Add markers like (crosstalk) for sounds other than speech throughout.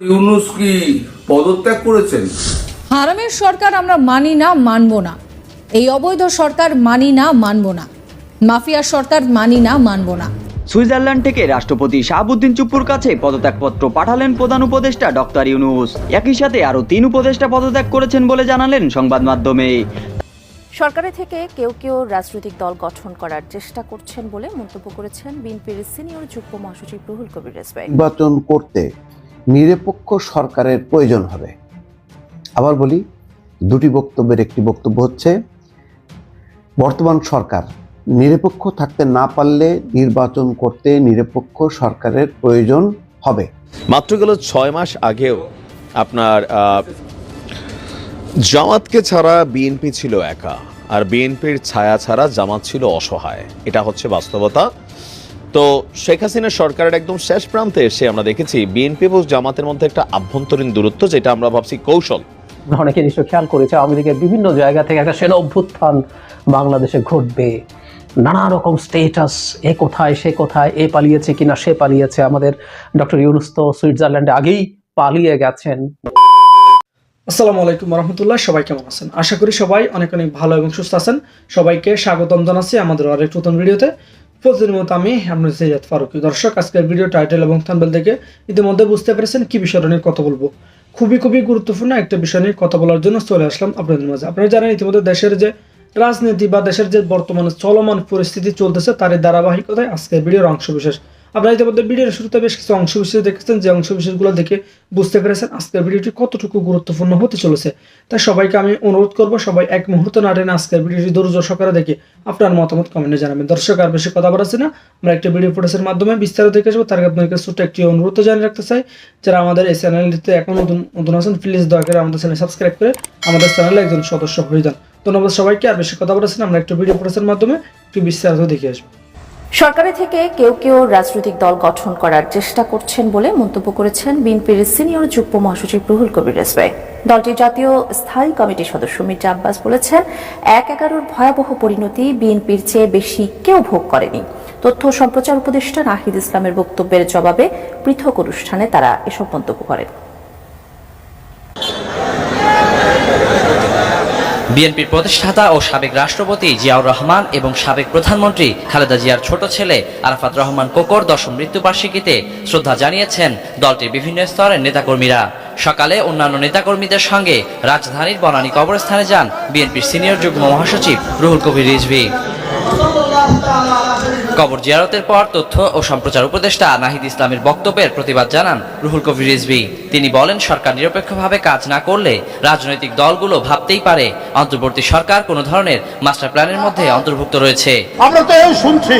ইউনুস কি পদত্যাগ করেছেন? হারামের সরকার আমরা মানি না মানব না। এই অবৈধ সরকার মানি না মানব না। মাফিয়ার সরকার মানি না মানব না। সুইজারল্যান্ড থেকে রাষ্ট্রপতি শাহাবুদ্দিন চুপ্পুর কাছে পদত্যাগপত্র পাঠালেন প্রধান উপদেষ্টা ডক্টর ইউনুস। একই সাথে আরও তিন উপদেষ্টা পদত্যাগ করেছেন বলে জানালেন সংবাদ মাধ্যমে। সরকারের থেকে কেউ কেউ রাজনৈতিক দল গঠন করার চেষ্টা করছেন বলে মন্তব্য করেছেন বিএনপির সিনিয়র যুগ্ম মহাসচিব রুহুল কবির রেজবাই নির্বাচন করতে নিরপেক্ষ সরকারের প্রয়োজন হবে। আবার বলি, দুটি বক্তব্যের একটি বক্তব্য হচ্ছে, বর্তমান সরকার নিরপেক্ষ থাকতে না পারলে নির্বাচন করতে নিরপেক্ষ সরকারের প্রয়োজন হবে। মাত্র গেল ছয় মাস আগেও আপনার জামাতকে ছাড়া বিএনপি ছিল একা, আর বিএনপির ছায়া ছাড়া জামাত ছিল অসহায়। এটা হচ্ছে বাস্তবতা। তো শেখ হাসিনা সরকারের একদম শেষ প্রান্তে এসে আমরা দেখেছি বিএনপি এবং জামাতের মধ্যে একটা আভ্যন্তরীণ দূরত্ব যেটা আমরা ভাবছি কৌশল। অনেকে নিশ্চয় খেয়াল করেছে আওয়ামী লীগের বিভিন্ন জায়গা থেকে একটা সেনা অভ্যুত্থান বাংলাদেশে ঘটবে। নানা রকম স্টেটাস এ কোথায় সে কোথায় এ পালিয়েছে কিনা সে পালিয়েছে। আমাদের ডক্টর ইউনুস তো সুইজারল্যান্ডে আগেই পালিয়ে গেছেন। আসসালামু আলাইকুম রহমতুল্লাহ সবাই কেমন আছেন? আশা করি সবাই অনেক অনেক ভালো এবং সুস্থ আছেন। সবাইকে স্বাগতম জানাচ্ছি আমাদের আরেক নতুন ভিডিওতে। প্রতিদিন মতো আমি আপনার সৈয়দ ফারুকি দর্শক, আজকের ভিডিও টাইটেল এবং থাম্বেল থেকে ইতিমধ্যে বুঝতে পেরেছেন কী বিষয়টা নিয়ে কথা বলব। খুবই খুবই গুরুত্বপূর্ণ একটা বিষয় নিয়ে কথা বলার জন্য চলে আসলাম আপনাদের মাঝে। আপনারা জানেন ইতিমধ্যে দেশের যে রাজনীতি বা দেশের যে বর্তমানে চলমান পরিস্থিতি চলতেছে, তারই ধারাবাহিকতায় আজকের ভিডিওর অংশ বিশেষ। আপনারা ইতিমধ্যে ভিডিওর শুরুতে বেশ কিছু অংশ বিশেষ দেখেছেন। যে অংশ বিশেষগুলো দেখে বুঝতে পেরেছেন আজকের ভিডিওটি কতটুকু গুরুত্বপূর্ণ হতে চলেছে। তাই সবাইকে আমি অনুরোধ করব, সবাই এক মুহূর্ত না টেনে আজকের ভিডিওটি ধৈর্য সহকারে দেখে আপনার মতামত কমেন্টে জানাবেন। দর্শক, আর বেশি কথা বলাচ্ছি না। আমরা একটা ভিডিও ফুটেজের মাধ্যমে বিস্তারিত দেখে আসব। তার আপনাদের ছোট্ট একটি অনুরোধ জানিয়ে রাখতে চাই, যারা আমাদের এই চ্যানেলটিতে এখন নতুন নতুন আছেন প্লিজ দয়া করে আমাদের চ্যানেল সাবস্ক্রাইব করে আমাদের চ্যানেলে একজন সদস্য হয়ে যান। ধন্যবাদ সবাইকে, আর বেশি কথা বলেছেন আমরা একটা ভিডিও ফুটেজের মাধ্যমে একটু বিস্তারিত দেখে আসব। সরকারের থেকে কেউ কেউ রাজনৈতিক দল গঠন করার চেষ্টা করছেন বলে মন্তব্য করেছেন বিএনপির সিনিয়র যুগ্ম মহাসচিব রুহুল কবির রেজবাই দলটির জাতীয় স্থায়ী কমিটির সদস্য মির্জা আব্বাস বলেছেন, এক এগারোর ভয়াবহ পরিণতি বিএনপির চেয়ে বেশি কেউ ভোগ করেনি। তথ্য সম্প্রচার উপদেষ্টা নাহিদ ইসলামের বক্তব্যের জবাবে পৃথক অনুষ্ঠানে তারা এসব মন্তব্য করেন। বিএনপির প্রতিষ্ঠাতা ও সাবেক রাষ্ট্রপতি জিয়াউর রহমান এবং সাবেক প্রধানমন্ত্রী খালেদা জিয়ার ছোট ছেলে আরাফাত রহমান কোকর দশম মৃত্যুবার্ষিকীতে শ্রদ্ধা জানিয়েছেন দলটির বিভিন্ন স্তরের নেতাকর্মীরা। সকালে অন্যান্য নেতাকর্মীদের সঙ্গে রাজধানীর বনানী কবরস্থানে যান বিএনপির সিনিয়র যুগ্ম মহাসচিব রুহুল কবির রিজভি। কবর জিয়ারতের পর তথ্য ও সম্প্রচার উপদেষ্টা নাহিদ ইসলামের বক্তব্যের প্রতিবাদ জানান রুহুল কবির রিজভি। তিনি বলেন, সরকার নিরপেক্ষভাবে কাজ না করলে রাজনৈতিক দলগুলো ভাবতেই পারে অন্তর্বর্তী সরকার কোনো ধরনের মাস্টার প্ল্যানের মধ্যে অন্তর্ভুক্ত রয়েছে। আমরা তো এই শুনছি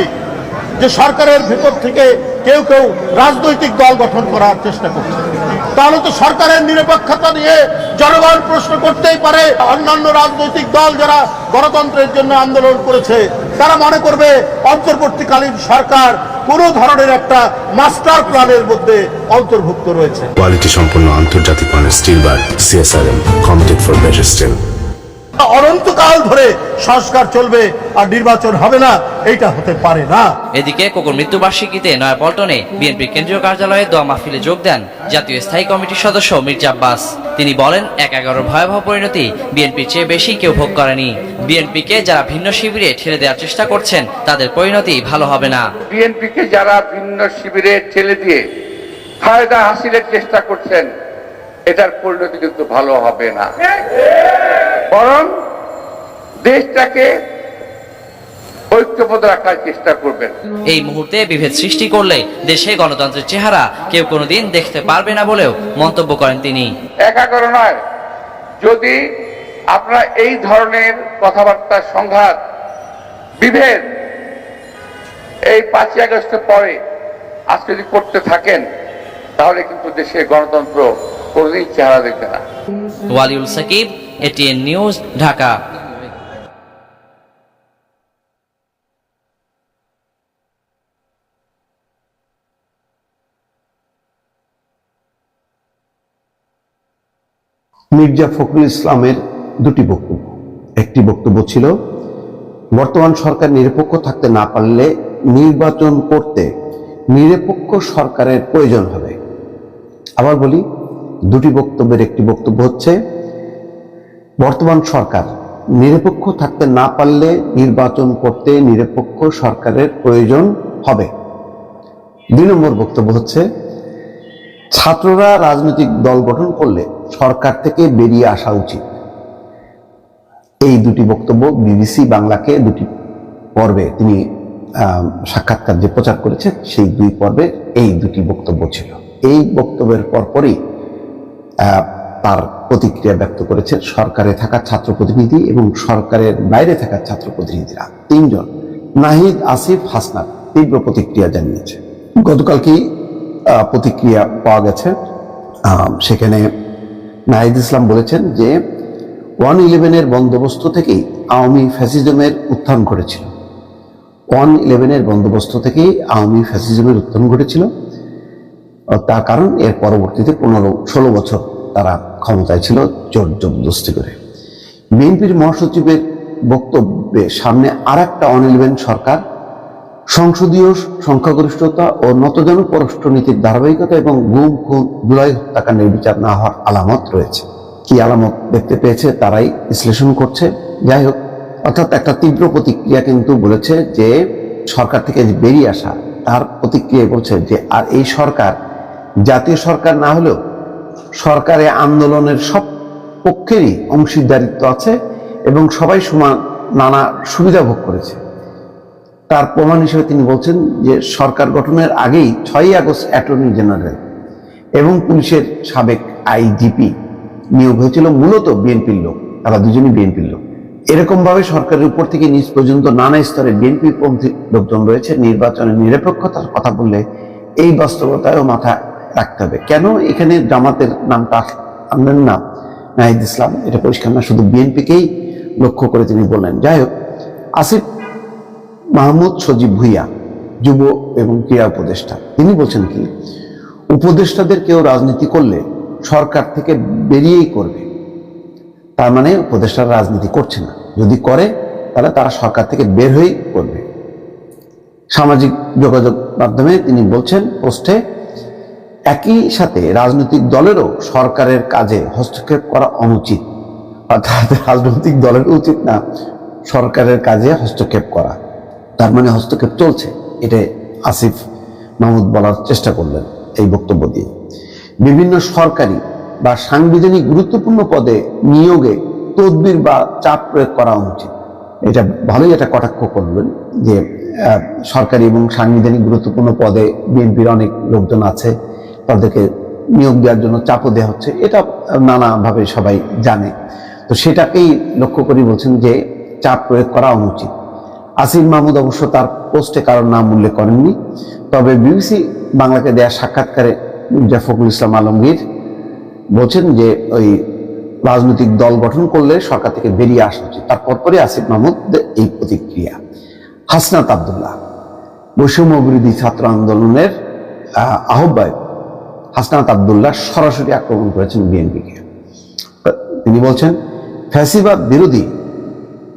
যে সরকারের ভেতর থেকে কেউ কেউ রাজনৈতিক দল গঠন করার চেষ্টা করছে। তাহলে তো সরকারের নিরপেক্ষতা নিয়ে জনগণ প্রশ্ন করতেই পারে। অন্যান্য রাজনৈতিক দল যারা গণতন্ত্রের জন্য আন্দোলন করেছে তারা মনে করবে অন্তর্বর্তীকালীন সরকার কোন ধরনের একটা মাস্টার প্ল্যানের মধ্যে অন্তর্ভুক্ত রয়েছে। কোয়ালিটি সম্পন্ন আন্তর্জাতিক মানের steel bar CSRM committed for better steel অনন্তকাল ধরে সংস্কার চলবে আর নির্বাচন হবে না এইটা হতে পারে না। এদিকে কোকর মৃত্যুবার্ষিকীতে নয়াপল্টনে বিএনপির কেন্দ্রীয় কার্যালয়ে দোয়া মাহফিলে যোগ দেন জাতীয় স্থায়ী কমিটির সদস্য মির্জা আব্বাস। তিনি বলেন এক এগারোর ভয়াবহ পরিণতি বিএনপির চেয়ে বেশি কেউ ভোগ করেনি। বিএনপিকে যারা ভিন্ন শিবিরে ঠেলে দেওয়ার চেষ্টা করছেন তাদের পরিণতি ভালো হবে না। বিএনপিকে যারা ভিন্ন শিবিরে ঠেলে দিয়ে ফায়দা হাসিলের চেষ্টা করছেন এটার পরিণতি কিন্তু ভালো হবে না। বরং দেশটাকে ঐক্যবদ্ধ রাখার চেষ্টা করবেন। এই মুহূর্তে বিভেদ সৃষ্টি করলে দেশে গণতন্ত্রের চেহারা কেউ কোনোদিন দেখতে পারবে না বলেও মন্তব্য করেন তিনি। একাগ্র নয়। যদি আপনারা এই ধরনের কথাবার্তা সংঘাত বিভেদ এই পাঁচই আগস্টের পরে আজকে যদি করতে থাকেন তাহলে কিন্তু দেশের গণতন্ত্র কোনোদিন চেহারা দেখবে না। Waliul Sakib, ATN news, Dhaka. Mirza Fakhrul ইসলামের দুটি বক্তব্য। একটি বক্তব্য ছিল, বর্তমান সরকার নিরপেক্ষ থাকতে না পারলে নির্বাচন করতে নিরপেক্ষ সরকারের প্রয়োজন হবে। আবার বলি দুটি বক্তব্যের একটি বক্তব্য হচ্ছে, বর্তমান সরকার নিরপেক্ষ থাকতে না পারলে নির্বাচন করতে নিরপেক্ষ সরকারের প্রয়োজন হবে। দুই নম্বর বক্তব্য হচ্ছে, ছাত্ররা রাজনৈতিক দল গঠন করলে সরকার থেকে বেরিয়ে আসা উচিত। এই দুটি বক্তব্য বিবিসি বাংলাকে দুটি পর্বে তিনি সাক্ষাৎকার যে প্রচার করেছেন সেই দুই পর্বে এই দুটি বক্তব্য ছিল। এই বক্তব্যের পরপরই তার প্রতিক্রিয়া ব্যক্ত করেছেন সরকারে থাকা ছাত্র প্রতিনিধি এবং সরকারের বাইরে থাকা ছাত্র প্রতিনিধিরা। তিনজন, নাহিদ, আসিফ, হাসনাত, তীব্র প্রতিক্রিয়া জানিয়েছে। গতকালকেই প্রতিক্রিয়া পাওয়া গেছে। সেখানে নাহিদ ইসলাম বলেছেন যে, ওয়ান ইলেভেনের বন্দোবস্ত থেকেই আওয়ামী ফ্যাসিজমের উত্থান ঘটেছিল। ওয়ান ইলেভেনের বন্দোবস্ত থেকেই আওয়ামী ফ্যাসিজমের উত্থান ঘটেছিল। তার কারণ এর পরবর্তীতে পনেরো, ষোলো বছর তারা ক্ষমতায় ছিল জোর জবরদস্তি করে। বিএনপির মহাসচিবের বক্তব্যে সামনে আর একটা ইলেভেন সরকার, সংসদীয় সংখ্যাগরিষ্ঠতা ও নতজন পররাষ্ট্রনীতির ধারাবাহিকতা এবং গুম, খুন জুলাই হত্যাকাণ্ডের বিচার না হওয়ার আলামত রয়েছে। কি আলামত দেখতে পেয়েছে তারাই বিশ্লেষণ করছে। যাই হোক, অর্থাৎ একটা তীব্র প্রতিক্রিয়া কিন্তু বলেছে যে সরকার থেকে বেরিয়ে আসা, তার প্রতিক্রিয়া বলছে যে, আর এই সরকার জাতীয় সরকার না হলেও সরকারে আন্দোলনের সব পক্ষেরই অংশীদারিত্ব আছে এবং সবাই সমান নানা সুবিধা ভোগ করেছে। তার প্রমাণ হিসেবে তিনি বলছেন যে সরকার গঠনের আগেই ছয়ই আগস্ট অ্যাটর্নি জেনারেল এবং পুলিশের সাবেক আইজিপি নিয়োগ হয়েছিল, মূলত বিএনপির লোক তারা দুজনই বিএনপির লোক। এরকম ভাবে সরকারের উপর থেকে নিজ পর্যন্ত নানা স্তরে বিএনপি পন্থী লোকজন রয়েছে নির্বাচনের নিরপেক্ষতার কথা বললে এই বাস্তবতায়ও মাথা রাখতে হবে। কেন এখানে জামাতের নামটা আনলেন না? নাহিদ ইসলাম, এটা পরিষ্কার না, শুধু বিএনপিকেই লক্ষ্য করে তিনি বললেন। যাই হোক, আসিফ মাহমুদ সজীব ভুইয়া, যুব এবং ক্রীড়া উপদেষ্টা, তিনি বলছেন কি, উপদেষ্টাদের কেউ রাজনীতি করলে সরকার থেকে বেরিয়েই করবে। তার মানে উপদেষ্টারা রাজনীতি করছে না। যদি করে, তাহলে তারা সরকার থেকে বের হয়েই করবে। সামাজিক যোগাযোগ মাধ্যমে তিনি বলছেন, পোস্টে একই সাথে রাজনৈতিক দলেরও সরকারের কাজে হস্তক্ষেপ করা অনুচিত। অর্থাৎ রাজনৈতিক দলের উচিত না সরকারের কাজে হস্তক্ষেপ করা। তার মানে হস্তক্ষেপ চলছে, এটা আসিফ মাহমুদ বলার চেষ্টা করলেন এই বক্তব্য দিয়ে। বিভিন্ন সরকারি বা সাংবিধানিক গুরুত্বপূর্ণ পদে নিয়োগে তদবির বা চাপ প্রয়োগ করা উচিত এটা ভালোই একটা কটাক্ষ করলেন যে সরকারি এবং সাংবিধানিক গুরুত্বপূর্ণ পদে বিএনপির অনেক লোকজন আছে। তাদেরকে নিয়োগ দেওয়ার জন্য চাপও দেওয়া হচ্ছে। এটা নানাভাবে সবাই জানে। তো সেটাকেই লক্ষ্য করে বলছেন যে চাপ প্রয়োগ করা অনুচিত। আসিফ মাহমুদ অবশ্য তার পোস্টে কারোর নাম উল্লেখ করেননি। তবে বিবিসি বাংলাকে দেয়া সাক্ষাৎকারে মির্জা ফখরুল ইসলাম আলমগীর বলছেন যে ওই রাজনৈতিক দল গঠন করলে সরকার থেকে বেরিয়ে আসা উচিত। তারপর পরে আসিফ মাহমুদ এই প্রতিক্রিয়া। হাসনাত আবদুল্লাহ বৈষম্য বিরোধী ছাত্র আন্দোলনের আহ, আহ্বায়ক। হাসনাত আবদুল্লাহ সরাসরি আক্রমণ করেছেন বিএনপিকে। তিনি বলছেন, ফ্যাসিবাদ বিরোধী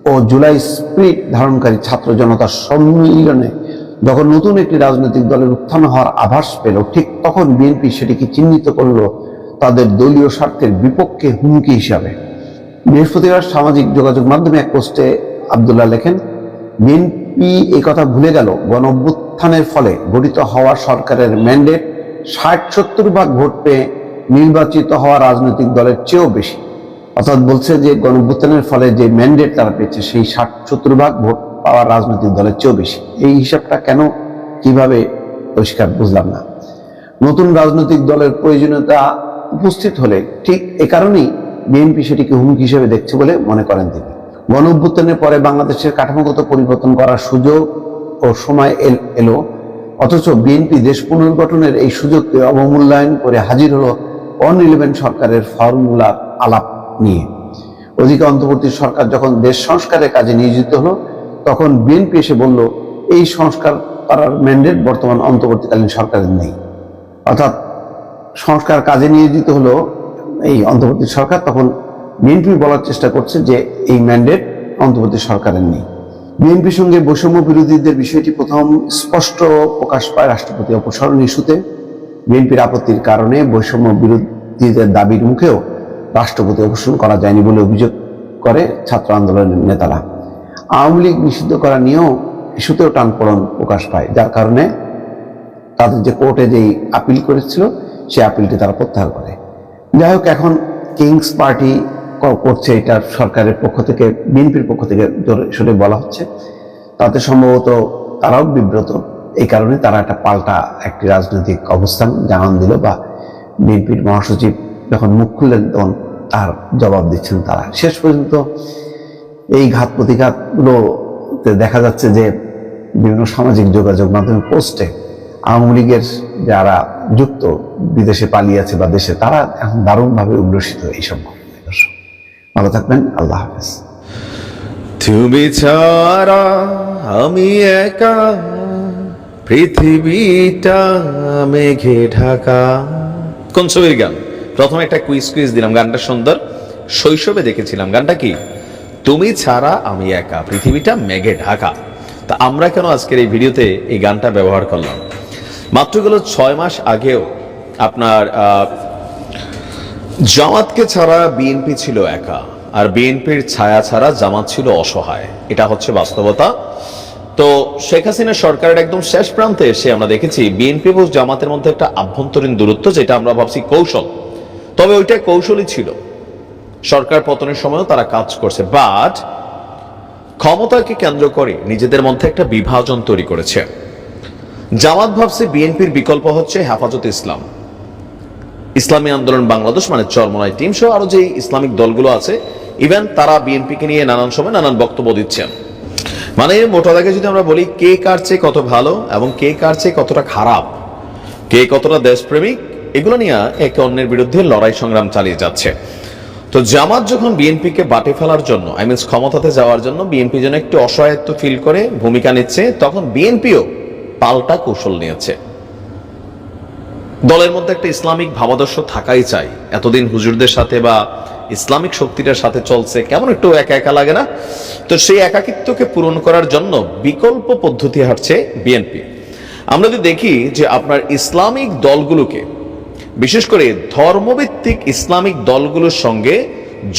ও জুলাই স্প্রিট ধারণকারী ছাত্র জনতার সম্মিলনে যখন নতুন একটি রাজনৈতিক দলের উত্থান হওয়ার আভাস পেল, ঠিক তখন বিএনপি সেটিকে চিহ্নিত করল তাদের দলীয় স্বার্থের বিপক্ষে হুমকি হিসাবে। বৃহস্পতিবার সামাজিক যোগাযোগ মাধ্যমে এক পোস্টে আবদুল্লাহ লেখেন, বিএনপি কথা ভুলে গেল গণ অভ্যুত্থানের ফলে গঠিত হওয়া সরকারের ম্যান্ডেট ষাট সত্তর ভাগ ভোট পেয়ে নির্বাচিত হওয়া রাজনৈতিক দলের চেয়েও বেশি। অর্থাৎ বলছে যে গণভ্যুত্থানের ফলে যে ম্যান্ডেট তারা পেয়েছে, সেই ষাট সত্তর ভাগ ভোট পাওয়া রাজনৈতিক দলের চেয়েও বেশি। এই হিসাবটা কেন, কীভাবে পরিষ্কার বুঝলাম না। নতুন রাজনৈতিক দলের প্রয়োজনীয়তা উপস্থিত হলে ঠিক এ কারণেই বিএনপি সেটিকে হুমকি হিসেবে দেখছে বলে মনে করেন তিনি। গণ পরে বাংলাদেশের কাঠামোগত পরিবর্তন করার সুযোগ ও সময় এলো। অথচ বিএনপি দেশ পুনর্গঠনের এই সুযোগকে অবমূল্যায়ন করে হাজির হলো অন ইলেভেন সরকারের ফর্মুলার আলাপ নিয়ে। ওদিকে অন্তর্বর্তী সরকার যখন দেশ সংস্কারের কাজে নিয়োজিত হলো, তখন বিএনপি এসে বলল, এই সংস্কার করার ম্যান্ডেট বর্তমান অন্তর্বর্তীকালীন সরকারের নেই। অর্থাৎ সংস্কার কাজে নিয়োজিত হলো এই অন্তর্বর্তী সরকার, তখন বিএনপি বলার চেষ্টা করছে যে এই ম্যান্ডেট অন্তর্বর্তী সরকারের নেই। বিএনপির সঙ্গে বৈষম্য বিরোধীদের বিষয়টি প্রথম স্পষ্ট প্রকাশ পায় রাষ্ট্রপতি অপসারণ ইস্যুতে। বিএনপির আপত্তির কারণে বৈষম্য বিরোধীদের দাবির মুখেও রাষ্ট্রপতি অপসারণ করা যায়নি বলে অভিযোগ করে ছাত্র আন্দোলনের নেতারা। আওয়ামী লীগ নিষিদ্ধ করা নিয়েও ইস্যুতেও টানপোড়ন প্রকাশ পায়, যার কারণে তাদের যে কোর্টে যেই আপিল করেছিল, সেই আপিলটি তারা প্রত্যাহার করে। যাই হোক, এখন কিংস পার্টি করছে এটা সরকারের পক্ষ থেকে, বিএনপির পক্ষ থেকে সোরে বলা হচ্ছে। তাতে সম্ভবত তারাও বিব্রত। এই কারণে তারা একটা পাল্টা একটি রাজনৈতিক অবস্থান জানান দিল বা বিএনপির মহাসচিব যখন মুখ খুললেন তখন তার জবাব দিচ্ছেন তারা। শেষ পর্যন্ত এই ঘাত প্রতিঘাতগুলোতে দেখা যাচ্ছে যে বিভিন্ন সামাজিক যোগাযোগ মাধ্যমে পোস্টে আওয়ামী লীগের যারা যুক্ত বিদেশে পালিয়ে আছে বা দেশে, তারা এখন দারুণভাবে উল্লসিত ঘটনায় দর্শক ভালো থাকবেন, আল্লাহ হাফেজ। তুমি ছাড়া আমি একা, পৃথিবীটা মেঘে ঢাকা। কোন ছবির গান? প্রথমে একটা কুইজ কুইজ দিলাম, গানটা সুন্দর। শৈশবে দেখেছিলাম, গানটা কি? তুমি ছাড়া আমি একা, পৃথিবীটা মেঘে ঢাকা। তা আমরা কেন আজকের এই ভিডিওতে এই গানটা ব্যবহার করলাম? মাত্র গেল ছয় মাস আগেও আপনার জামাতকে ছাড়া বিএনপি ছিল একা, আর বিএনপির ছায়া ছাড়া জামাত ছিল অসহায়। এটা হচ্ছে বাস্তবতা। তো শেখ হাসিনা সরকারের একদম শেষ প্রান্তে এসে আমরা দেখেছি বিএনপি এবং জামাতের মধ্যে একটা আভ্যন্তরীণ দূরত্ব, যেটা আমরা ভাবছি কৌশল। তবে ওইটা কৌশলই ছিল। সরকার পতনের সময়ও তারা কাজ করছে বাট ক্ষমতাকে কেন্দ্র করে নিজেদের মধ্যে একটা বিভাজন তৈরি করেছে। জামাত ভাবছে বিএনপির বিকল্প হচ্ছে হেফাজত ইসলাম। ইসলামী আন্দোলন বাংলাদেশ মানে চরমনাই টিম সহ আরও যে ইসলামিক দলগুলো আছে ইভেন তারা বিএনপিকে নিয়ে নানান সময় নানান বক্তব্য দিচ্ছেন। মানে মোটা দাগে যদি আমরা বলি, কে কার চেয়ে কত ভালো এবং কে কার চেয়ে কতটা খারাপ, কে কতটা দেশপ্রেমিক, এগুলো নিয়ে একে অন্যের বিরুদ্ধে লড়াই সংগ্রাম চালিয়ে যাচ্ছে। তো জামাত যখন বিএনপিকে বাটে ফেলার জন্য আই মিনস ক্ষমতাতে যাওয়ার জন্য বিএনপি যেন একটু অসহায়ত্ব ফিল করে ভূমিকা নিচ্ছে, তখন বিএনপিও পাল্টা কৌশল নিয়েছে। দলের মধ্যে একটা ইসলামিক ভাবাদর্শ থাকাই চাই। এতদিন হুজুরদের সাথে বা ইসলামিক শক্তিটার সাথে চলছে, কেমন একটু একা একা লাগে না? তো সেই একাকিত্বকে পূরণ করার জন্য বিকল্প পদ্ধতি হাঁটছে বিএনপি। আমরা যদি দেখি যে আপনার ইসলামিক দলগুলোকে, বিশেষ করে ধর্মভিত্তিক ইসলামিক দলগুলোর সঙ্গে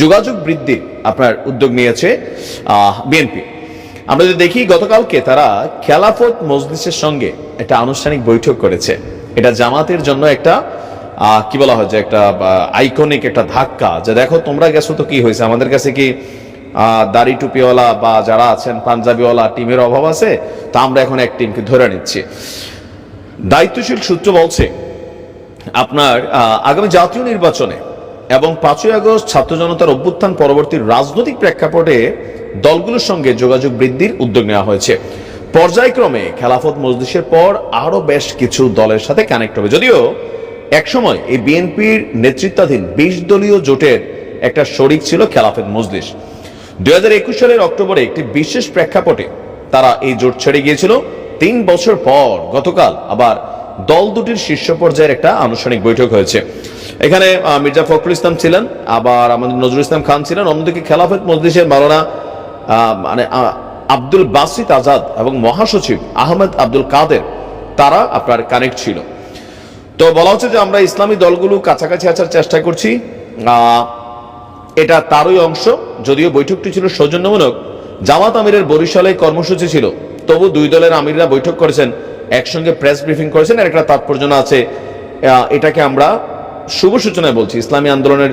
যোগাযোগ বৃদ্ধির আপনার উদ্যোগ নিয়েছে বিএনপি। আমরা যদি দেখি গতকালকে তারা খেলাফত মজলিসের সঙ্গে একটা আনুষ্ঠানিক বৈঠক করেছে। এটা জামাতের জন্য একটা কি বলা হয় যে একটা আইকনিক একটা ধাক্কা যে দেখো তোমরা গেছো তো কি হয়েছে? আমাদের কাছে কি দাড়ি টুপিওয়ালা বা যারা আছেন পাঞ্জাবিওয়ালা টিমের অভাব আছে, তা আমরা এখন এক টিমকে ধরে নিচ্ছি। দায়িত্বশীল সূত্র বলছে, আপনার আগামী জাতীয় নির্বাচনে এবং পাঁচই আগস্ট ছাত্র জনতার অভ্যুত্থান পরবর্তী রাজনৈতিক প্রেক্ষাপটে দলগুলোর সঙ্গে যোগাযোগ বৃদ্ধির উদ্যোগ নেওয়া হয়েছে। পর্যায়ক্রমে খেলাফত মজলিসের পর আরও বেশ কিছু দলের সাথে কানেক্ট হবে। যদিও একসময় এই বিএনপির নেতৃত্বাধীন বিশ দলীয় জোটের একটা শরিক ছিল খেলাফত মজলিস। দুই হাজার একুশ সালের অক্টোবরে একটি বিশেষ প্রেক্ষাপটে তারা এই জোট ছেড়ে গিয়েছিল। তিন বছর পর গতকাল আবার দল দুটির শীর্ষ পর্যায়ের একটা আনুষ্ঠানিক বৈঠক হয়েছে। এখানে মির্জা ফখরুল ইসলাম ছিলেন আবার আমাদের নজরুল ইসলাম খান ছিলেন। অন্যদিকে খেলাফত মজলিসের মাওলানা আহ, মানে আব্দুল বাসিত আজাদ এবং মহাসচিব আহমেদ আব্দুল কাদের, তারা আপনার কানেক্ট ছিল। তো বলা হচ্ছে যে আমরা ইসলামী দলগুলো কাছাকাছি আসার চেষ্টা করছি। এটা তারই অংশ, যদিও বৈঠকটি ছিল সৌজন্যমূলক। জামাত আমিরের বরিশালে কর্মসূচি ছিল। তবু দুই দলের আমিররা বৈঠক করেছেন, একসঙ্গে প্রেস ব্রিফিং করেছেন, আর একটা তাৎপর্য আছে। এটাকে আমরা শুভ সূচনায় বলছি। ইসলামী আন্দোলনের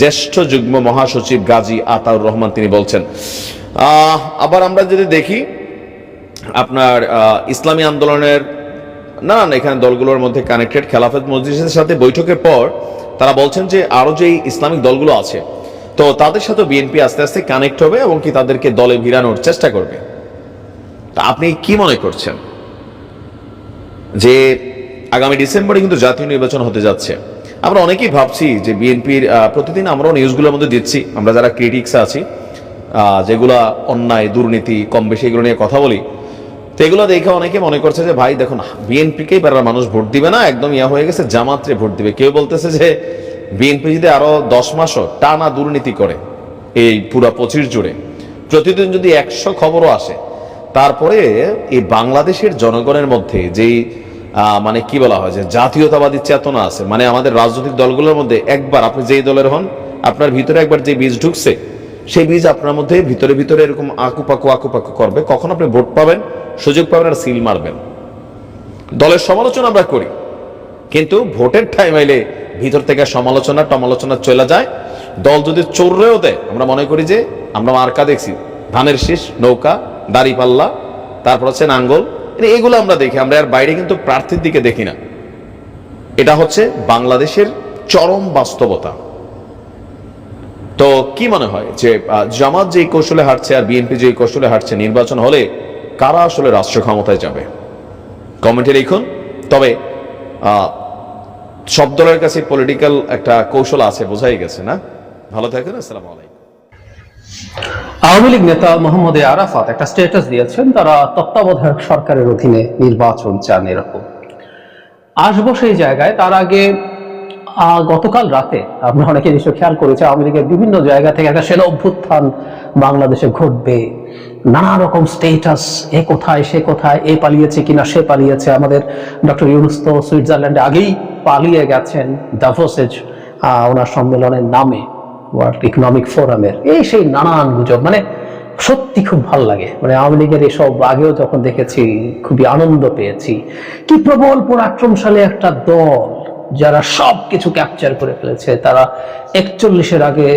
জ্যেষ্ঠ যুগ্ম মহাসচিব গাজী আতাউর রহমান তিনি বলছেন। আবার আমরা যদি দেখি, আপনার ইসলামী আন্দোলনের, না না, এখানে দলগুলোর মধ্যে কানেক্টেড খেলাফত মসজিদের সাথে বৈঠকের পর তারা বলছেন যে আরও যে ইসলামিক দলগুলো আছে, তো তাদের সাথে বিএনপি আস্তে আস্তে কানেক্ট হবে এবং কি তাদেরকে দলে ভিড়ানোর চেষ্টা করবে। তা আপনি কি মনে করছেন? যে আগামী ডিসেম্বরে কিন্তু জাতীয় নির্বাচন হতে যাচ্ছে। আমরা অনেকেই ভাবছি যে বিএনপির প্রতিদিন আমরাও নিউজগুলোর মধ্যে দিচ্ছি, আমরা যারা ক্রিটিক্স আছি যেগুলা অন্যায়, দুর্নীতি কম বেশি এগুলো নিয়ে কথা বলি, তো এগুলো দেখে অনেকে মনে করছে যে, ভাই, দেখুন বিএনপিকেই বেড়ার মানুষ ভোট দিবে না, একদম ইয়া হয়ে গেছে, জামাত্রে ভোট দিবে। কেউ বলতেছে যে বিএনপি যদি আরও দশ মাসও টানা দুর্নীতি করে, এই পুরা পঁচিশ জুড়ে, প্রতিদিন যদি একশো খবরও আসে, তারপরে এই বাংলাদেশের জনগণের মধ্যে যেই মানে কি বলা হয় যে, জাতীয়তাবাদী চেতনা আছে মানে আমাদের রাজনৈতিক দলগুলোর মধ্যে একবার আপনি যেই দলের হন, আপনার ভিতরে একবার যে বীজ ঢুকছে সেই বীজ আপনার মধ্যে ভিতরে ভিতরে এরকম আকুপাকু আকুপাকু করবে, কখন আপনি ভোট পাবেন, সুযোগ পাবেন আর সিল মারবেন। দলের সমালোচনা আমরা করি, কিন্তু ভোটের টাইম আইলে ভিতর থেকে সমালোচনা, টমালোচনা চলে যায়। দল যদি চোররেও দেয়, আমরা মনে করি যে আমরা মার্কা দেখছি। ধানের শীষ, নৌকা, দাড়িপাল্লা, তারপর হচ্ছে নাঙ্গল মানে এগুলো আমরা দেখি, আমরা আর বাইরে কিন্তু প্রার্থীর দিকে দেখি না। এটা হচ্ছে বাংলাদেশের চরম বাস্তবতা। তো কি মনে হয় যে জামাত যে কৌশলে হাঁটছে আর বিএনপি যে কৌশলে হাঁটছে নির্বাচন হলে কারা আসলে রাষ্ট্র ক্ষমতায় যাবে? কমেন্টে লিখুন। তবে সব দলের কাছে পলিটিক্যাল একটা কৌশল আছে, বোঝাই গেছে, না? ভালো থাকেন, আসসালামু আওয়ামী লীগ নেতা মোহাম্মদ আরাফাত একটা স্ট্যাটাস দিয়েছেন, তারা তত্ত্বাবধায়ক সরকারের অধীনে নির্বাচন চান এরকম। আসব সেই জায়গায়, তার আগে গতকাল রাতে আমরা অনেকে নিশ্চয় খেয়াল করেছি, আওয়ামী লীগের বিভিন্ন জায়গা থেকে একটা সেনা অভ্যুত্থান বাংলাদেশে ঘটবে। নানা রকম স্টেটাস এ কোথায়, সে কোথায়, এ পালিয়েছে কিনা, সে পালিয়েছে। আমাদের ডক্টর ইউনুস তো সুইজারল্যান্ডে আগেই পালিয়ে গেছেন ডাভোসেজ ওনার সম্মেলনের নামে ওয়ার্ল্ড ইকোনমিক ফোরামের এই সেই নানান গুজব মানে সত্যি খুব ভালো লাগে। মানে আওয়ামী লীগের এসব আগেও যখন দেখেছি, খুবই আনন্দ পেয়েছি। কি প্রবল, পরাক্রমশালী একটা দল। যারা সব কিছু ক্যাপচার করে ফেলেছে, তারা একচল্লিশের আগে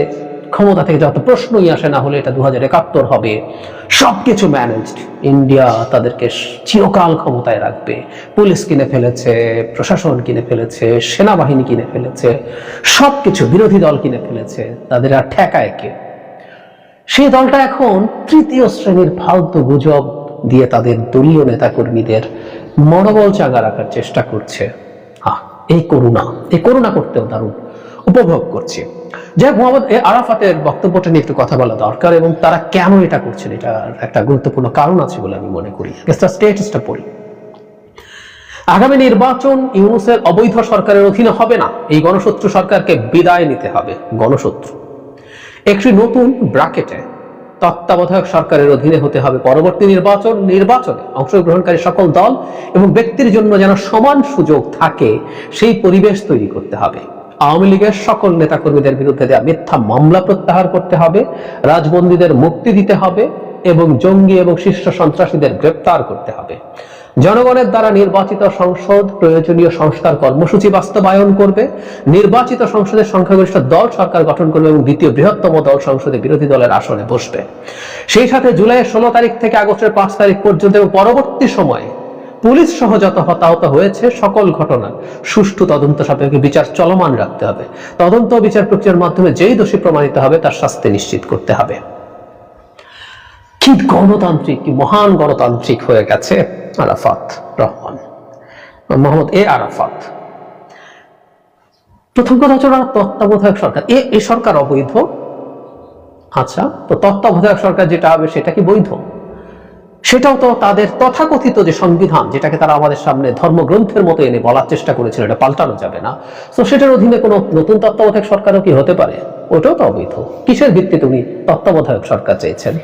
ক্ষমতা থেকে যত প্রশ্নই আসে না হলে এটা দু একাত্তর হবে। সবকিছু ম্যানেজড ইন্ডিয়া তাদেরকে চিরকাল ক্ষমতায় রাখবে। পুলিশ কিনে ফেলেছে, প্রশাসন কিনে ফেলেছে, সেনাবাহিনী কিনে ফেলেছে, সবকিছু বিরোধী দল কিনে ফেলেছে, তাদের আর ঠেকায় কে? সেই দলটা এখন তৃতীয় শ্রেণির ফালতু গুজব দিয়ে তাদের দলীয় নেতাকর্মীদের মনোবল চাঙ্গা রাখার চেষ্টা করছে। এই করুণা এই করুণা করতেও দারুণ উপভোগ করছে। যাই হোক মোহাম্মদ আরাফাতের বক্তব্যটা নিয়ে একটু কথা বলা দরকার এবং তারা কেন এটা করছেন এটা একটা গুরুত্বপূর্ণ কারণ আছে বলে আমি মনে করি। স্টেটাসটা পড়ি। আগামী নির্বাচন ইউনুসের অবৈধ সরকারের অধীনে হবে না। এই গণশত্রু সরকারকে বিদায় নিতে হবে, গণশত্রু। একটি নতুন ব্রাকেটে তত্ত্বাবধায়ক সরকারের অধীনে হতে হবে। পরবর্তী নির্বাচন, নির্বাচনে অংশগ্রহণকারী সকল দল এবং ব্যক্তির জন্য যেন সমান সুযোগ থাকে, সেই পরিবেশ তৈরি করতে হবে। আওয়ামী লীগের সকল নেতাকর্মীদের বিরুদ্ধে দেওয়া মিথ্যা মামলা প্রত্যাহার করতে হবে, রাজবন্দীদের মুক্তি দিতে হবে এবং জঙ্গি এবং শীর্ষ সন্ত্রাসীদের গ্রেপ্তার করতে হবে। জনগণের দ্বারা নির্বাচিত সংসদ প্রয়োজনীয় সংস্কার কর্মসূচি বাস্তবায়ন করবে। নির্বাচিত সংসদের সংখ্যাগরিষ্ঠ দল সরকার গঠন করবে এবং দ্বিতীয় বৃহত্তম দল সংসদে বিরোধী দলের আসনে বসবে। সেই সাথে জুলাইয়ের ষোলো তারিখ থেকে আগস্টের পাঁচ তারিখ পর্যন্ত এবং পরবর্তী সময়ে পুলিশ সহ যত হতাহত হয়েছে, সকল ঘটনার সুষ্ঠু তদন্ত সাপেক্ষে বিচার চলমান রাখতে হবে। তদন্ত বিচার প্রক্রিয়ার মাধ্যমে যেই দোষী প্রমাণিত হবে, তার শাস্তি নিশ্চিত করতে হবে। কি গণতান্ত্রিক মহান গণতান্ত্রিক হয়ে গেছে? আরাফাত রহমান। মোহাম্মদ এ আরাফাত। প্রথম কথা হচ্ছে তত্ত্বাবধায়ক সরকার। এ এই সরকার অবৈধ? আচ্ছা তো তত্ত্বাবধায়ক সরকার যেটা হবে সেটা কি বৈধ? সেটাও তো তাদের তথাকথিত যে সংবিধান, যেটাকে তারা আমাদের সামনে ধর্মগ্রন্থের মতো এনে বলার চেষ্টা করেছিল, এটা পাল্টানো যাবে না। তো সেটার অধীনে কোনো নতুন তত্ত্বাবধায়ক সরকারও কি হতে পারে? ওটাও তো অবৈধ। কিসের ভিত্তিতে উনি তত্ত্বাবধায়ক সরকার চেয়েছেন?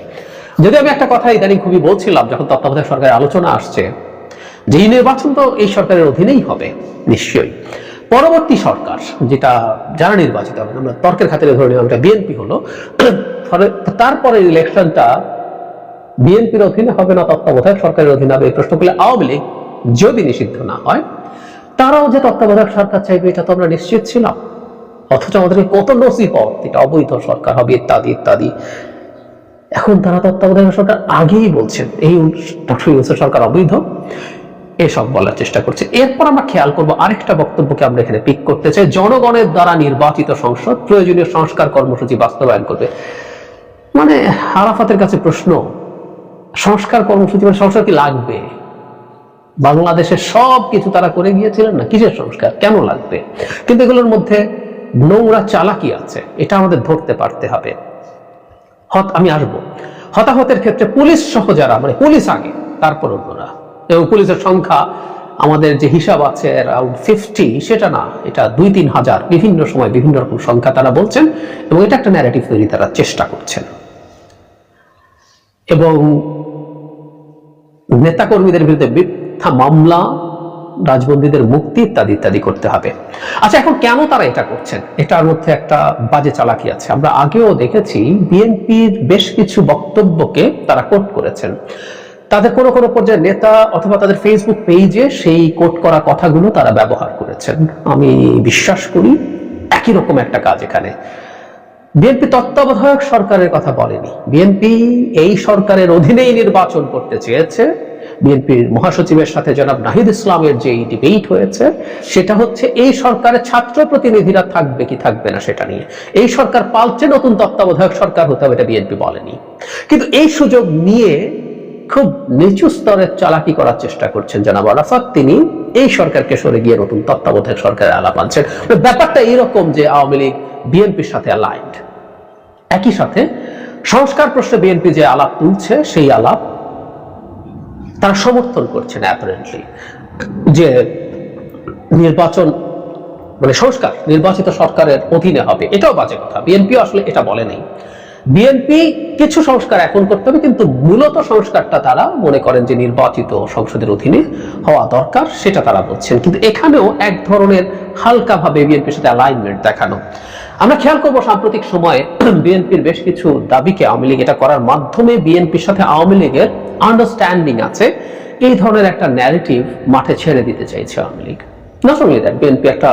যদি আমি একটা কথা ইদানিং খুবই বলছিলাম, যখন তত্ত্বাবধায়ক সরকারের আলোচনা আসছে, যে এই নির্বাচন তো এই সরকারের অধীনেই হবে, নিশ্চয়ই। পরবর্তী সরকার, যেটা যারা নির্বাচিত হবে, আমরা তর্কের খাতিরে ধরে নিলাম এটা বিএনপি হলো তারপরে ইলেকশনটা বিএনপির অধীনে হবে না, তত্ত্বাবধায়ক সরকারের অধীনে হবে, এই প্রশ্ন করলে আওয়ামী লীগ যদি নিষিদ্ধ না হয়, তারাও যে তত্ত্বাবধায়ক সরকার চাইবে, এটা তো আমরা নিশ্চিত ছিলাম। অথচ আমাদেরকে কত নসিহত, এটা অবৈধ সরকার হবে, ইত্যাদি ইত্যাদি। এখন তারা তত্ত্বাবধায়ক সরকার আগেই বলছেন, এই ডক্টর সরকার অবৈধ, এসব বলার চেষ্টা করছে। এরপর আমরা খেয়াল করব আরেকটা বক্তব্যকে আমরা এখানে পিক করতে চাই। জনগণের দ্বারা নির্বাচিত সংসদ, প্রয়োজনীয় সংস্কার কর্মসূচি বাস্তবায়ন করবে। মানে আরাফাতের কাছে প্রশ্ন, সংস্কার কর্মসূচি মানে সংস্কার কি লাগবে? বাংলাদেশের সব কিছু তারা করে গিয়েছিলেন না? কিসের সংস্কার? কেন লাগবে? কিন্তু এগুলোর মধ্যে নোংরা চালাকি আছে, এটা আমাদের ধরতে পারতে হবে। হত আমি আসব। হতাহতের ক্ষেত্রে পুলিশ সহ যারা মানে পুলিশ আগে, তারপর অন্যরা এবং পুলিশের সংখ্যা, আমাদের যে হিসাব আছে অ্যারাউন্ড ফিফটি সেটা না, এটা দুই তিন হাজার, বিভিন্ন সময় বিভিন্ন রকম সংখ্যা তারা বলছেন, এবং এটা একটা ন্যারেটিভ তৈরি তারা চেষ্টা করছেন। এবং নেতাকর্মীদের বিরুদ্ধে মিথ্যা মামলা রাজবন্দীদের মুক্তি ইত্যাদি ইত্যাদি করতে হবে। আচ্ছা এখন কেন তারা এটা করছেন? এটার মধ্যে একটা বাজে চালাকি আছে। আমরা আগেও দেখেছি বিএনপির বেশ কিছু বক্তব্যকে তারা কোট করেছেন। তাদের কোনো কোনো পর্যায়ে নেতা অথবা তাদের ফেসবুক পেজে সেই কোট করা কথাগুলো তারা ব্যবহার করেছেন। আমি বিশ্বাস করি একই রকম একটা কাজ এখানে। বিএনপি তত্ত্বাবধায়ক সরকারের কথা বলেনি। বিএনপি এই সরকারের অধীনেই নির্বাচন করতে চেয়েছে। বিএনপির মহাসচিবের সাথে জনাব নাহিদ ইসলামের যে ডিবেট হয়েছে, সেটা হচ্ছে এই সরকারের ছাত্র প্রতিনিধিরা থাকবে কি থাকবে না সেটা নিয়ে। এই সরকার পাল্টে নতুন তত্ত্বাবধায়ক সরকার হতে হবে, এটা বিএনপি বলেনি। কিন্তু এই সুযোগ নিয়ে খুব নিচু স্তরের চালাকি করার চেষ্টা করছেন জনাব আরাফাত। তিনি এই সরকারকে সরে গিয়ে নতুন তত্ত্বাবধায়ক সরকারের আলাপ আনছেন। ব্যাপারটা এরকম যে আওয়ামী লীগ বিএনপির সাথে অ্যালাইন্ড একই সাথে সংস্কার প্রশ্নে বিএনপি যে আলাপ তুলছে, সেই আলাপ তারা সমর্থন করছেন অ্যাপারেন্টলি যে নির্বাচন মানে সংস্কার, নির্বাচিত সরকারের অধীনে হবে। এটাও বাজে কথা। বিএনপি আসলে এটা বলে নেই। বিএনপি কিছু সংস্কার এখন করতে হবে, কিন্তু মূলত সংস্কারটা তারা মনে করেন যে নির্বাচিত সংসদের অধীনে হওয়া দরকার, সেটা তারা বলছেন। কিন্তু এখানেও এক ধরনের হালকাভাবে বিএনপির সাথে অ্যালাইনমেন্ট দেখানো। আমরা খেয়াল করব সাম্প্রতিক সময়ে (clears throat) বিএনপির বেশ কিছু দাবিকে আওয়ামী লীগ এটা করার মাধ্যমে বিএনপির সাথে আওয়ামী লীগের আন্ডারস্ট্যান্ডিং আছে। এই ধরনের একটা ন্যারেটিভ মাঠে ছেড়ে দিতে চাইছে আওয়ামী লীগ। বিএনপি একটা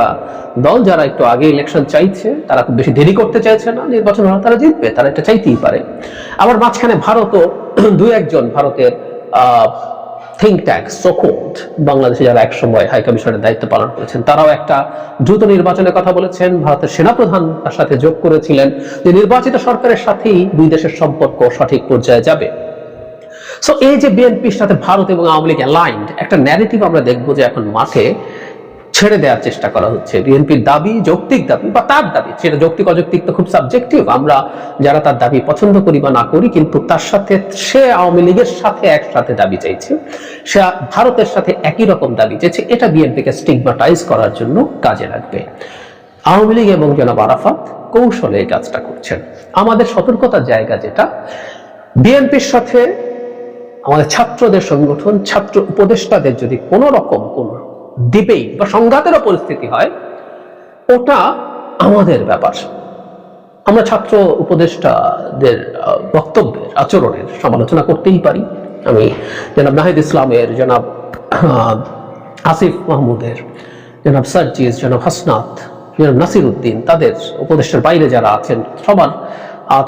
দল যারা একটু আগে ইলেকশন চাইছে, তারা বেশি দেরি করতে চাইছে না, নির্বাচন হলে তারা জিতবে, তারা এটা চাইতেই পারে। আবার মাঝখানে ভারতও (clears throat) দুই একজন ভারতের থিঙ্ক ট্যাঙ্ক সোকোট বাংলাদেশে যারা একসময় হাই কমিশনের দায়িত্ব পালন করেছেন, তারাও একটা দ্রুত নির্বাচনের কথা বলেছেন। ভারতের সেনাপ্রধান তার সাথে যোগ করেছিলেন যে নির্বাচিত সরকারের সাথেই দুই দেশের সম্পর্ক সঠিক পর্যায়ে যাবে। সো এই যে বিএনপির সাথে ভারত এবং আওয়ামী লীগ অ্যালাইন্ড একটা ন্যারেটিভ আমরা দেখব যে এখন মাঠে ছেড়ে দেওয়ার চেষ্টা করা হচ্ছে। বিএনপির দাবি, যৌক্তিক দাবি বা তার দাবি, সেটা যৌক্তিক, অযৌক্তিক তো খুব সাবজেক্টিভ আমরা যারা তার দাবি পছন্দ করি বা না করি, কিন্তু তার সাথে সে আওয়ামী লীগের সাথে একসাথে দাবি চাইছে। সে ভারতের সাথে একই রকম দাবি চাইছে। এটা বিএনপিকে স্টিগমাটাইজ করার জন্য কাজে লাগবে। আওয়ামী লীগ এবং জনাব আরাফাত কৌশলে এই কাজটা করছেন। আমাদের সতর্কতার জায়গা যেটা, বিএনপির সাথে আমাদের ছাত্রদের সংগঠন, ছাত্র উপদেষ্টাদের যদি কোনো রকম কোন ডিবেট বা সংঘাতেরও পরিস্থিতি হয়, ওটা আমাদের ব্যাপার। আমরা ছাত্র উপদেষ্টাদের বক্তব্যের, আচরণের সমালোচনা করতেই পারি। আমি জনাব নাহিদ ইসলামের, জনাব আসিফ মাহমুদের, জনাব সার্জিস জনাব হাসনাত, জনাব নাসির উদ্দিন তাদের উপদেষ্টার বাইরে যারা আছেন সবার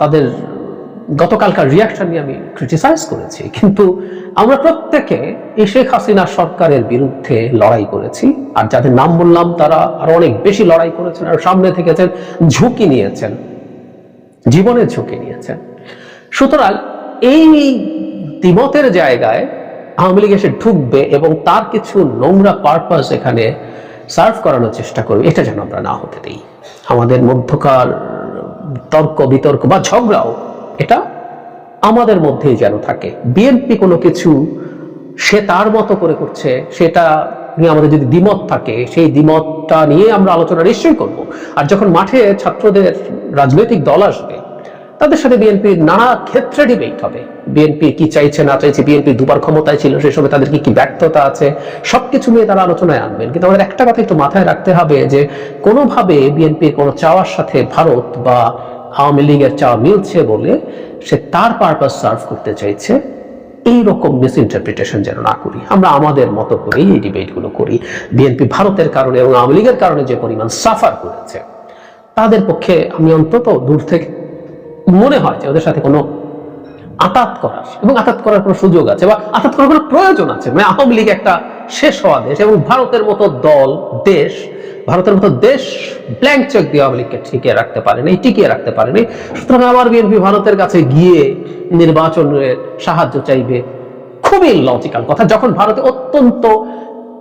তাদের গতকালকার রিয়াকশন নিয়ে আমি ক্রিটিসাইজ করেছি। কিন্তু আমরা প্রত্যেকে এই শেখ হাসিনা সরকারের বিরুদ্ধে লড়াই করেছি, আর যাদের নাম বললাম তারা আরও অনেক বেশি লড়াই করেছেন আর সামনে থেকেছেন, ঝুঁকি নিয়েছেন জীবনের ঝুঁকি নিয়েছেন। সুতরাং এই দ্বিমতের জায়গায় আওয়ামী লীগ এসে ঢুকবে এবং তার কিছু নোংরা পারপাস এখানে সার্ভ করানোর চেষ্টা করবে, এটা যেন আমরা না হতে দিই। আমাদের মধ্যকার তর্ক বিতর্ক বা ঝগড়াও এটা আমাদের মধ্যেই যেন থাকে। বিএনপি কোনো কিছু সে তার মতো করে করছে, সেটা নিয়ে আমাদের যদি দ্বিমত থাকে, সেই দ্বিমতটা নিয়ে আমরা আলোচনা নিশ্চয়ই করব। আর যখন মাঠে ছাত্রদের রাজনৈতিক দল আসবে, তাদের সাথে বিএনপির নানা ক্ষেত্রে ডিবেট হবে। বিএনপি কি চাইছে, না চাইছে, বিএনপি দুবার ক্ষমতায় ছিল সেই সময় তাদের কি কি ব্যর্থতা আছে, সবকিছু নিয়ে তারা আলোচনায় আনবেন কিন্তু আমাদের একটা কথা একটু মাথায় রাখতে হবে যে, কোনোভাবে বিএনপির কোনো চাওয়ার সাথে ভারত বা আওয়ামী লীগের চাওয়া মিলছে বলে সে তার পারপাস সার্ভ করতে চাইছে এই রকম মিস ইন্টারপ্রিটেশন যেন না করি। আমরা আমাদের মতো করেই এই ডিবেটগুলো করি। বিএনপি ভারতের কারণে এবং আওয়ামী লীগের কারণে যে পরিমাণ সাফার করেছে, তাদের পক্ষে আমি অন্তত দূর থেকে মনে হয় যে ওদের সাথে কোনো আতাত করার এবং আতাত করার কোনো সুযোগ আছে বা আতাত করার কোনো প্রয়োজন আছে। মানে আওয়ামী লীগ একটা শেষ হওয়া দেশ এবং ভারতের মতো দল, দেশ, ভারতের মতো দেশ ব্ল্যাঙ্ক চেক দিয়ে আওয়ামী লীগকে টিকিয়ে রাখতে পারেনি, টিকিয়ে রাখতে পারেনি। সুতরাং আমার বিএনপি ভারতের কাছে গিয়ে নির্বাচনের সাহায্য চাইবে, খুবই লজিক্যাল কথা। যখন ভারতে অত্যন্ত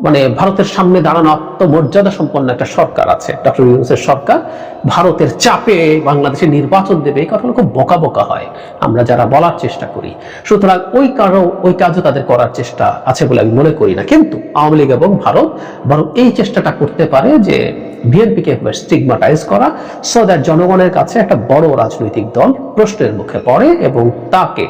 মানে ভারতের সামনে দাঁড়ানো আত্মমর্যাদা সম্পন্ন একটা সরকার আছে। ডক্টর ইউনুসের সরকার ভারতের চাপে বাংলাদেশে নির্বাচন দেবে, এই কথাগুলো খুব বোকা বোকা হয়। আমরা যারা বলার চেষ্টা করি, সুতরাং ওই কারও, ওই কাজও তাদের করার চেষ্টা আছে বলে আমি মনে করি না। কিন্তু আওয়ামী লীগ এবং ভারত বরং এই চেষ্টাটা করতে পারে যে বিএনপিকে স্টিগমাটাইজ করা সো দ্যাট জনগণের কাছে একটা বড় রাজনৈতিক দল প্রশ্নের মুখে পড়ে এবং তাকে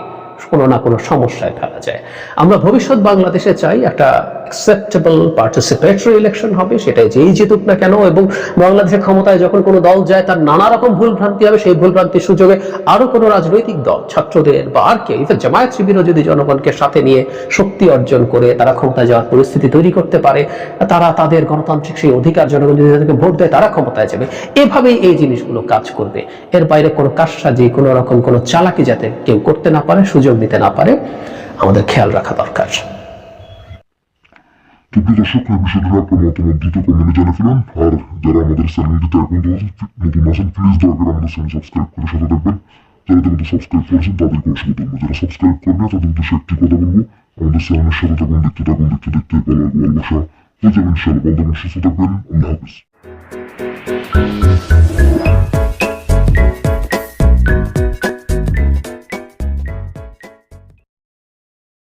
কোনো না কোনো সমস্যায় ফেলা যায়। আমরা ভবিষ্যৎ বাংলাদেশে চাই একটা অ্যাকসেপ্টেবল পার্টিসিপেটরি ইলেকশন হবে, সেটাই যেই জিতুক না কেন এবং বাংলাদেশের ক্ষমতায় যখন কোনো দল যায়, তার নানা রকম ভুল ভ্রান্তি হবে, সেই ভুল ভ্রান্তির সুযোগে আরও কোনো রাজনৈতিক দল, ছাত্রদের বা আর কে ইভেন জামায়াত শিবিরও যদি জনগণকে সাথে নিয়ে শক্তি অর্জন করে তারা ক্ষমতায় যাওয়ার পরিস্থিতি তৈরি করতে পারে, তারা তাদের গণতান্ত্রিক সেই অধিকার জনগণ যদি তাদেরকে ভোট দেয়, তারা ক্ষমতায় যাবে। এভাবেই এই জিনিসগুলো কাজ করবে। এর বাইরে কোনো কারসাজি কোনো রকম কোনো চালাকি যাতে কেউ করতে না পারে, সুযোগ নিতে না পারে, আমাদের খেয়াল রাখা দরকার। তো প্রিয় দর্শক, এই আপনার মতামত কমেন্টে আর যারা আমাদের চ্যানেলটিতে এখন নতুন আছেন, প্লিজ দয়া করে আমাদের চ্যানেল সাবস্ক্রাইব করে সাথে থাকবেন যারা সাবস্ক্রাইব করেছেন যারা সাবস্ক্রাইব করবে তাদের উদ্দেশ্যে একটি কথা বলব। আমাদের চ্যানেলের সাথে থাকুন, দেখতে থাকুন, দেখতে দেখতে হয়ে যাবে ইনশাআল্লাহ ভালো থাকবেন সুস্থ থাকবেন। আল্লাহ হাফিজ।